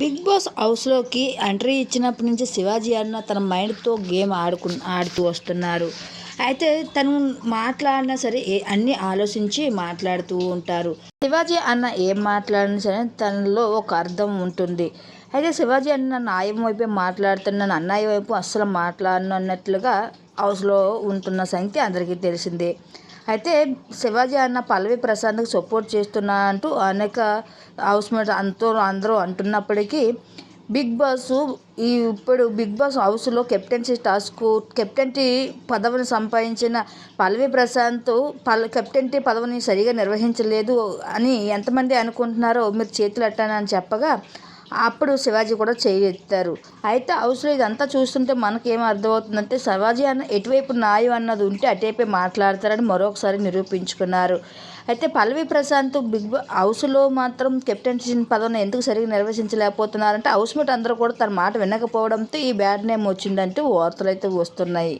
Big boss హౌస్లోకి entry ఇచ్చినప్పటి నుంచి శివాజీ అన్న తన మైండ్తో గేమ్ ఆడుకు ఆడుతూ వస్తున్నారు. అయితే తను మాట్లాడినా సరే ఏ అన్నీ ఆలోచించి మాట్లాడుతూ ఉంటారు. శివాజీ అన్న ఏం మాట్లాడినా సరే తనలో ఒక అర్థం ఉంటుంది. అయితే శివాజీ అన్న న్యాయం వైపే మాట్లాడుతున్నాను అన్నయ్య వైపు అస్సలు మాట్లాడను అన్నట్లుగా హౌస్లో ఉంటున్న సంగతి అందరికీ తెలిసిందే. అయితే శివాజీ అన్న పల్లవి ప్రశాంత్కి సపోర్ట్ చేస్తున్నా అంటూ అనేక హౌస్ మేట్ అంతో అందరూ అంటున్నప్పటికీ బిగ్ బాస్ ఈ ఇప్పుడు బిగ్ బాస్ హౌస్లో కెప్టెన్సీ టాస్క్ కెప్టెన్టీ పదవిని సంపాదించిన పల్లవి ప్రశాంత్ పల్ కెప్టెన్టీ పదవిని సరిగా నిర్వహించలేదు అని ఎంతమంది అనుకుంటున్నారో మీరు చేతులు ఎట్టానని చెప్పగా అప్పుడు శివాజీ కూడా చేయెత్తారు. అయితే హౌస్లో ఇదంతా చూస్తుంటే మనకేం అర్థమవుతుందంటే శివాజీ అన్న ఎటువైపు న్యాయం అన్నది ఉంటే అటువైపే మాట్లాడతారని మరొకసారి నిరూపించుకున్నారు. అయితే పల్లవి ప్రశాంత్ బిగ్ బా హౌస్లో మాత్రం కెప్టెన్సీ పదవిని ఎందుకు సరిగ్గా నిర్వహించలేకపోతున్నారంటే హౌస్మేట్ అందరూ కూడా తన మాట వినకపోవడంతో ఈ బ్యాడ్ నేమ్ వచ్చిందంటూ వార్తలు అయితే వస్తున్నాయి.